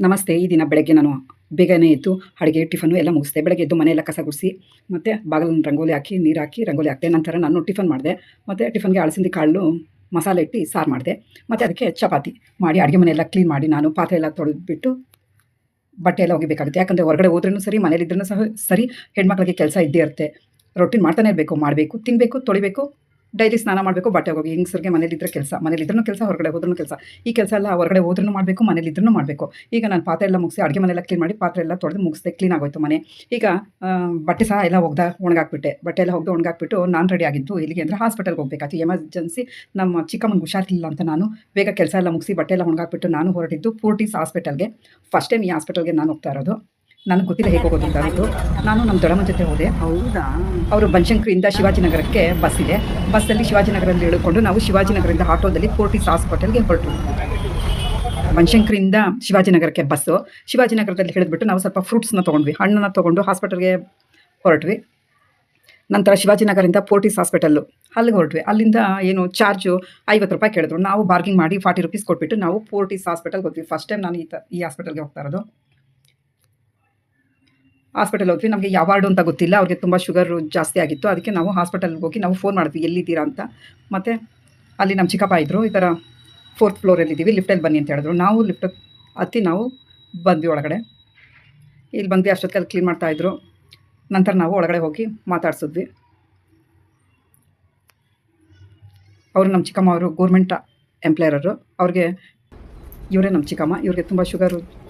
ನಮಸ್ತೆ, ಈ ದಿನ ಬೆಳಗ್ಗೆ ನಾನು ಬೇಗನೆ ಎದ್ದು ಅಡುಗೆ ಟಿಫನ್ನು ಎಲ್ಲ ಮುಗಿಸ್ದೆ. ಬೆಳಗ್ಗೆ ಎದ್ದು ಮನೆಯೆಲ್ಲ ಕಸ ಗುಡಿಸಿ, ಮತ್ತು ಬಾಗಿಲನ್ನು ರಂಗೋಲಿ ಹಾಕಿ, ನೀರು ಹಾಕಿ, ರಂಗೋಲಿ ಹಾಕಿದೆ. ನಂತರ ನಾನು ಟಿಫನ್ ಮಾಡಿದೆ. ಮತ್ತು ಟಿಫನ್ಗೆ ಅಳಸಿಂದಿ ಕಾಳು, ಮಸಾಲೆ ಇಟ್ಟು ಸಾರು ಮಾಡಿದೆ. ಮತ್ತು ಅದಕ್ಕೆ ಚಪಾತಿ ಮಾಡಿ, ಅಡುಗೆ ಮನೆಯೆಲ್ಲ ಕ್ಲೀನ್ ಮಾಡಿ, ನಾನು ಪಾತ್ರೆ ಎಲ್ಲ ತೊಳೆದುಬಿಟ್ಟು ಬಟ್ಟೆ ಎಲ್ಲ ಒಗಿಬೇಕಾಗುತ್ತೆ. ಯಾಕಂದರೆ ಹೊರಗಡೆ ಹೋದ್ರೂ ಸರಿ ಮನೇಲಿದ್ರೂ ಸಹ ಸರಿ, ಹೆಣ್ಮಕ್ಳಿಗೆ ಕೆಲಸ ಇದ್ದೇ ಇರುತ್ತೆ. ರೊಟ್ಟಿನ ಮಾಡ್ತಾನೆ ಇರಬೇಕು, ಮಾಡಬೇಕು ತಿನ್ನಬೇಕು ತೊಳಿಬೇಕು. ಡೈಲಿ ಸ್ನಾನ ಮಾಡಬೇಕು, ಬಟ್ಟೆ ಹೋಗಿ ಹೆಂಗಸರಿಗೆ ಮನೇಲಿದ್ರೆ ಕೆಲಸ ಮನೇಲಿದ್ರೂ ಕೆಲಸ, ಹೊರಗಡೆ ಹೋದ್ರೂ ಕೆಲಸ. ಈ ಕೆಲಸ ಎಲ್ಲ ಹೊರಗಡೆ ಹೋದ್ರೂ ಮಾಡಬೇಕು ಮನೇಲಿದ್ರೂ ಮಾಡಬೇಕು. ಈಗ ನಾನು ಪಾತ್ರೆ ಎಲ್ಲ ಮುಗಿಸಿ, ಅಡುಗೆ ಮನೆಲ್ಲ ಕ್ಲೀನ್ ಮಾಡಿ ಪಾತ್ರೆ ಎಲ್ಲ ತೊಳೆದು ಮುಗಿಸ್ದೆ ಕ್ಲೀನ್ ಆಗೋಯ್ತು ಮನೆ. ಈಗ ಬಟ್ಟೆ ಸಹ ಎಲ್ಲ ಒಗ್ದ, ಒಣಗಾಕ್ಬಿಟ್ಟೆ. ಬಟ್ಟೆ ಎಲ್ಲ ಒಗ್ದು, ಒಣಗಾಕ್ಬಿಟ್ಟು ನಾನು ರೆಡಿ ಆಗಿದ್ದು ಇಲ್ಲಿಗೆ ಅಂದರೆ ಹಾಸ್ಪಿಟಲ್ಗೆ ಹೋಗ್ಬೇಕಾಯ್ತು. ಎಮರ್ಜೆನ್ಸಿ ನಮ್ಮ ಚಿಕ್ಕಮ್ಮನಿಗೆ ಹುಷಾರಿಲ್ಲ ಅಂತ ನಾನು ಬೇಗ ಕೆಲಸ ಎಲ್ಲ ಮುಗಿಸಿ ಬಟ್ಟೆ ಎಲ್ಲ ಒಣಗಾಕ್ಬಿಟ್ಟು ನಾನು ಹೊರಟಿದ್ದು ಪೂರ್ಟಿಸ್ ಹಾಸ್ಪಿಟಲ್ಗೆ ಫಸ್ಟ್ ಟೈಮ್ ಈ ಹಾಸ್ಪಿಟಲ್ಗೆ ನಾನು ಹೋಗ್ತಾ ಇರೋದು. ನನಗೆ ಗೊತ್ತಿಲ್ಲ ಹೇಗೆ ಹೋಗೋದು ಅಂತ ಅಂದ್ಬಿಟ್ಟು ನಾನು ನಮ್ಮ ದೊಡ್ಡಮ್ಮ ಜೊತೆ ಹೋದೆ. ಹೌದಾ? ಅವರು ಬನಶಂಕರಿಯಿಂದ ಶಿವಾಜಿನಗರಕ್ಕೆ ಬಸ್ ಇದೆ. ಬಸ್ಸಲ್ಲಿ ಶಿವಾಜಿನಗರಲ್ಲಿ ಇಳ್ಕೊಂಡು ನಾವು ಶಿವಾಜಿನಗರದಿಂದ ಆಟೋದಲ್ಲಿ ಫೋರ್ಟಿಸ್ ಹಾಸ್ಪಿಟಲ್ಗೆ ಹೊರಟು. ಬನಶಂಕರಿಯಿಂದ ಶಿವಾಜಿನಗರಕ್ಕೆ ಬಸ್ಸು. ಶಿವಾಜಿನಗರದಲ್ಲಿ ಹಿಡಿದ್ಬಿಟ್ಟು ನಾವು ಸ್ವಲ್ಪ ಫ್ರೂಟ್ಸ್ನ ತೊಗೊಂಡ್ವಿ. ಹಣ್ಣನ್ನು ತೊಗೊಂಡು ಹಾಸ್ಪಿಟಲ್ಗೆ ಹೊರಟ್ವಿ. ನಂತರ ಶಿವಾಜಿನಗರಿಂದ ಫೋರ್ಟಿಸ್ ಹಾಸ್ಪಿಟಲ್ಲು ಅಲ್ಲಿಗೆ ಹೊರಟ್ವಿ. ಅಲ್ಲಿಂದ ಏನು ಚಾರ್ಜು ಐವತ್ತು ರೂಪಾಯಿ ಕೇಳಿದ್ರು. ನಾವು ಬಾರ್ಗಿಂಗ್ ಮಾಡಿ ಫಾರ್ಟಿ ರುಪೀಸ್ ಕೊಟ್ಬಿಟ್ಟು ನಾವು ಫೋರ್ಟಿಸ್ ಹಾಸ್ಪಿಟಲ್ಗೆ ಹೋದ್ವಿ. ಫಸ್ಟ್ ಟೈಮ್ ನಾನು ಈ ತ ಈ ಹಾಸ್ಪಿಟಲ್ಗೆ ಹೋಗ್ತಾ ಇರೋದು. ಹಾಸ್ಪಿಟಲ್ ಹೋದ್ವಿ. ನಮಗೆ ಯಾವ ವಾರ್ಡು ಅಂತ ಗೊತ್ತಿಲ್ಲ. ಅವ್ರಿಗೆ ತುಂಬ ಶುಗರ್ ಜಾಸ್ತಿ ಆಗಿತ್ತು. ಅದಕ್ಕೆ ನಾವು ಹಾಸ್ಪಿಟಲ್ಗೆ ಹೋಗಿ ನಾವು ಫೋನ್ ಮಾಡಿದ್ವಿ ಎಲ್ಲಿದ್ದೀರಾ ಅಂತ? ಮತ್ತು ಅಲ್ಲಿ ನಮ್ಮ ಚಿಕ್ಕಪ್ಪ ಇದ್ದರು ಈ ಥರ ಫೋರ್ತ್ ಫ್ಲೋರಲ್ಲಿದ್ದೀವಿ ಲಿಫ್ಟಲ್ಲಿ ಬನ್ನಿ ಅಂತ ಹೇಳಿದ್ರು. ನಾವು ಲಿಫ್ಟ್ ಹತ್ತಿ ನಾವು ಬಂದ್ವಿ ಒಳಗಡೆ. ಇಲ್ಲಿ ಬಂದ್ವಿ, ಅಷ್ಟೊತ್ತಲ್ಲಿ ಕ್ಲೀನ್ ಮಾಡ್ತಾಯಿದ್ರು ನಂತರ ನಾವು ಒಳಗಡೆ ಹೋಗಿ ಮಾತಾಡ್ಸಿದ್ವಿ. ಅವರು ನಮ್ಮ ಚಿಕ್ಕಮ್ಮ ಅವರು ಗೋರ್ಮೆಂಟ್ ಎಂಪ್ಲಾಯರರು ಅವ್ರಿಗೆ, ಇವರೇ ನಮ್ಮ ಚಿಕ್ಕಮ್ಮ. ಇವ್ರಿಗೆ ತುಂಬ ಶುಗರು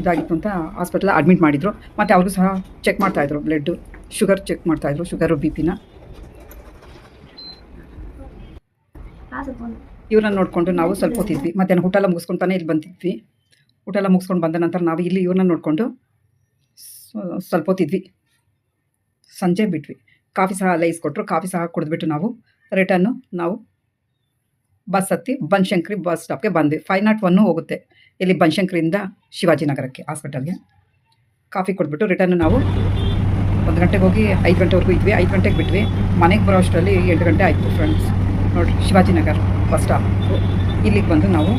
ಇದಾಗಿತ್ತು ಅಂತ ಹಾಸ್ಪಿಟಲ್ ಅಡ್ಮಿಟ್ ಮಾಡಿದರು. ಮತ್ತು ಅವರು ಸಹ ಚೆಕ್ ಮಾಡ್ತಾಯಿದ್ರು ಬ್ಲಡ್ಡು ಶುಗರ್ ಚೆಕ್ ಮಾಡ್ತಾಯಿದ್ರು ಶುಗರು ಬಿ ಪಿನ ಇವ್ರನ್ನ ನೋಡಿಕೊಂಡು ನಾವು ಸ್ವಲ್ಪ ಹೊತ್ತಿದ್ವಿ. ಮಧ್ಯಾಹ್ನ ಊಟ ಎಲ್ಲ ಮುಗಿಸ್ಕೊಂಡು ತಾನೇ ಇಲ್ಲಿ ಬಂದಿದ್ವಿ. ಊಟ ಎಲ್ಲ ಮುಗಿಸ್ಕೊಂಡು ಬಂದ ನಂತರ ನಾವು ಇಲ್ಲಿ ಇವ್ರನ್ನ ನೋಡಿಕೊಂಡು ಸ್ವಲ್ಪ ಹೊತ್ತಿದ್ವಿ. ಸಂಜೆ ಬಿಟ್ವಿ. ಕಾಫಿ ಸಹ ಅಲ್ಲೇ ಇಸ್ಕೊಟ್ರು. ಕಾಫಿ ಸಹ ಕುಡಿದ್ಬಿಟ್ಟು ನಾವು ರಿಟರ್ನು ನಾವು ಬಸ್ ಹತ್ತಿ ಬನಶಂಕರಿ ಬಸ್ ಸ್ಟಾಪ್ಗೆ ಬಂದ್ವಿ. ಫೈವ್ ನಾಟ್ ಒನ್ನು ಹೋಗುತ್ತೆ. ಇಲ್ಲಿ ಬನಶಂಕರಿಯಿಂದ ಶಿವಾಜಿನಗರಕ್ಕೆ ಹಾಸ್ಪಿಟಲ್ಗೆ. ಕಾಫಿ ಕೊಟ್ಬಿಟ್ಟು ರಿಟರ್ನ್ ನಾವು ಒಂದು ಗಂಟೆಗೆ ಹೋಗಿ ಐದು ಗಂಟೆವರೆಗೂ ಇದ್ವಿ. ಐದು ಗಂಟೆಗೆ ಬಿಟ್ವಿ. ಮನೆಗೆ ಬರೋ ಅಷ್ಟರಲ್ಲಿ ಎಂಟು ಗಂಟೆ ಆಯಿತು ಫ್ರೆಂಡ್ಸ್ ನೋಡಿರಿ ಶಿವಾಜಿನಗರ್ ಬಸ್ ಸ್ಟಾಪ್ ಇಲ್ಲಿಗೆ ಬಂದು ನಾವು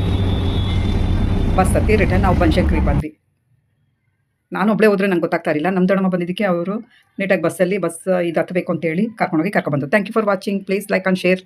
ಬಸ್ ಹತ್ತಿ ರಿಟರ್ನ್ ನಾವು ಬನಶಂಕರಿಗೆ ಬಂದ್ವಿ. ನಾನು ಒಬ್ಬಳೇ ಹೋದ್ರೆ ನಂಗೆ ಗೊತ್ತಾಗ್ತಾ ಇರಲಿಲ್ಲ. ನಮ್ಮ ದೊಡ್ಡಮ್ಮ ಬಂದಿದ್ದಕ್ಕೆ ಅವರು ನೀಟಾಗಿ ಬಸ್ಸಲ್ಲಿ ಬಸ್ ಇದು ಹತ್ತಬೇಕು ಅಂತೇಳಿ ಕರ್ಕೊಂಡೋಗಿ ಕರ್ಕೊಬಂದು thank you for watching please like and share